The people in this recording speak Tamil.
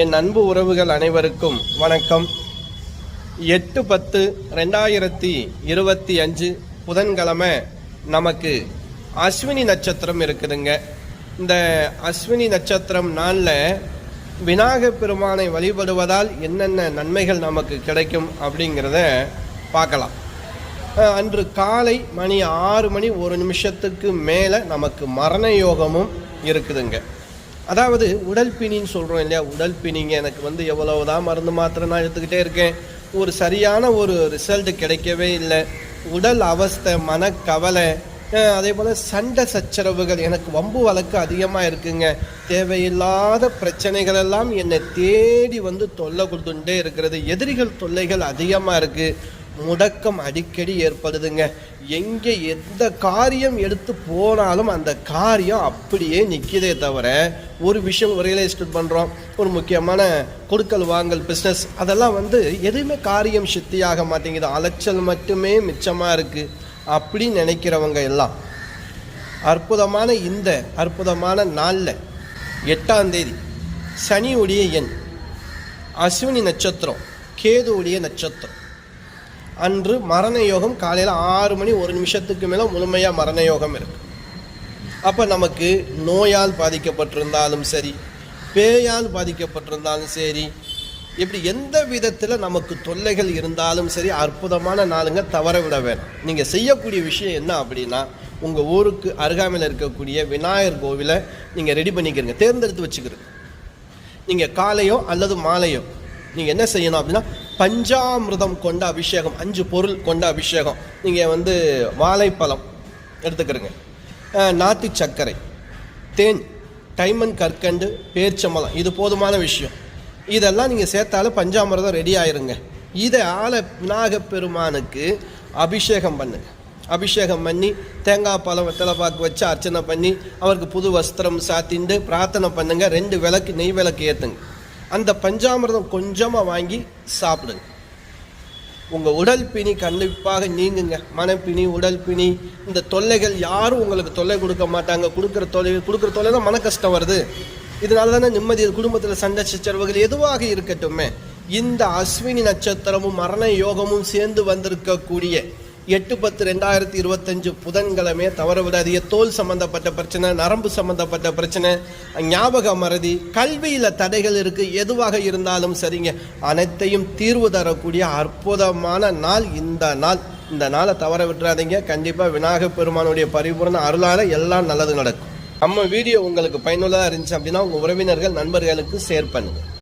என் அன்பு உறவுகள் அனைவருக்கும் வணக்கம். எட்டு பத்து ரெண்டாயிரத்தி இருபத்தி அஞ்சு புதன்கிழமை நமக்கு அஸ்வினி நட்சத்திரம் இருக்குதுங்க. இந்த அஸ்வினி நட்சத்திரம் நாளில் விநாயக பெருமானை வழிபடுவதால் என்னென்ன நன்மைகள் நமக்கு கிடைக்கும் அப்படிங்கிறத பார்க்கலாம். அன்று காலை மணி ஆறு மணி ஒரு நிமிஷத்துக்கு மேலே நமக்கு மரண யோகமும் இருக்குதுங்க. அதாவது உடல் பிணின்னு சொல்கிறோம் இல்லையா? உடல் பிணிங்க எனக்கு வந்து எவ்வளவுதான் மருந்து மாத்திரை நான் எடுத்துக்கிட்டே இருக்கேன் ஒரு சரியான ஒரு ரிசல்ட் கிடைக்கவே இல்லை. உடல் அவஸ்தை மனக்கவலை அதே போல் சண்டை சச்சரவுகள் எனக்கு வம்பு வழக்கு அதிகமாக இருக்குங்க. தேவையில்லாத பிரச்சனைகள் எல்லாம் என்னை தேடி வந்து தொல்லை கொடுத்துட்டே இருக்கிறது. எதிரிகள் தொல்லைகள் அதிகமாக இருக்குது முடக்கம் அடிக்கடி ஏற்படுதுங்க. எங்கே எந்த காரியம் எடுத்து போனாலும் அந்த காரியம் அப்படியே நிற்கிதே தவிர ஒரு விஷயம் ரியலைஸ்ட் பண்ணுறோம் ஒரு முக்கியமான கொடுக்கல் வாங்கல் பிஸ்னஸ் அதெல்லாம் வந்து எதுவுமே காரியம் சித்தியாக மாட்டேங்குது. அலைச்சல் மட்டுமே மிச்சமாக இருக்குது அப்படின்னு நினைக்கிறவங்க எல்லாம். அற்புதமான இந்த அற்புதமான நாளில் எட்டாம் தேதி சனியுடைய எண் அஸ்வினி நட்சத்திரம் கேதுவுடைய நட்சத்திரம். அன்று மரண யோகம் காலையில் ஆறு மணி ஒரு நிமிஷத்துக்கு மேலே முழுமையாக மரண யோகம் இருக்கு. அப்போ நமக்கு நோயால் பாதிக்கப்பட்டிருந்தாலும் சரி பேயால் பாதிக்கப்பட்டிருந்தாலும் சரி இப்படி எந்த விதத்தில் நமக்கு தொல்லைகள் இருந்தாலும் சரி அற்புதமான நாளுங்க தவற விட வேணாம். நீங்கள் செய்யக்கூடிய விஷயம் என்ன அப்படின்னா உங்கள் ஊருக்கு அருகாமையில் இருக்கக்கூடிய விநாயகர் கோவிலை நீங்கள் ரெடி பண்ணிக்கிறீங்க தேர்ந்தெடுத்து வச்சுக்கிறங்க நீங்கள் காலையோ அல்லது மாலையோ நீங்கள் என்ன செய்யணும் அப்படின்னா பஞ்சாமிர்தம் கொண்ட அபிஷேகம் அஞ்சு பொருள் கொண்ட அபிஷேகம். நீங்கள் வந்து வாழைப்பழம் எடுத்துக்கிறங்க. நாத்து சர்க்கரை தேன் டைமன் கற்கண்டு பேர்ச்சம்பழம் இது போதுமான விஷயம். இதெல்லாம் நீங்கள் சேர்த்தாலே பஞ்சாமிர்தம் ரெடி ஆயிருங்க. இதை ஆள விநாயகப் பெருமானுக்கு அபிஷேகம் பண்ணுங்க. அபிஷேகம் பண்ணி தேங்காய் பழம் வெத்தலை பாக்கு வச்சு அர்ச்சனை பண்ணி அவருக்கு புது வஸ்திரம் சாத்திண்டு பிரார்த்தனை பண்ணுங்கள் ரெண்டு விளக்கு நெய் விளக்கு ஏற்றுங்க அந்த பஞ்சாமிர்தம் கொஞ்சமாக வாங்கி சாப்பிடுங்க. உங்கள் உடல் பிணி கண்டிப்பாக நீங்குங்க. மனப்பிணி உடல் பிணி இந்த தொல்லைகள் யாரும் உங்களுக்கு தொல்லை கொடுக்க மாட்டாங்க. கொடுக்குற தொலை கொடுக்குற தொல்லை தான் மன கஷ்டம் வருது. இதனால தானே நிம்மதி குடும்பத்தில் சண்டை சச்சரவுகள் எதுவாக இருக்கட்டுமே இந்த அஸ்வினி நட்சத்திரமும் மரண யோகமும் சேர்ந்து வந்திருக்கக்கூடிய எட்டு பத்து ரெண்டாயிரத்தி இருபத்தஞ்சு புதன்கிழமை தவற விடாதீங்க தோல் சம்பந்தப்பட்ட பிரச்சனை நரம்பு சம்பந்தப்பட்ட பிரச்சனை ஞாபக மறதி கல்வியில் தடைகள் இருக்குது எதுவாக இருந்தாலும் சரிங்க. அனைத்தையும் தீர்வு தரக்கூடிய அற்புதமான நாள் இந்த நாள். இந்த நாளை தவற விட்டுறாதீங்க. கண்டிப்பாக விநாயகப் பெருமானுடைய பரிபூர்ண அருளால் எல்லாம் நல்லது நடக்கும். நம்ம வீடியோ உங்களுக்கு பயனுள்ளதாக இருந்துச்சு அப்படின்னா உங்கள் உறவினர்கள் நண்பர்களுக்கு ஷேர் பண்ணுங்கள்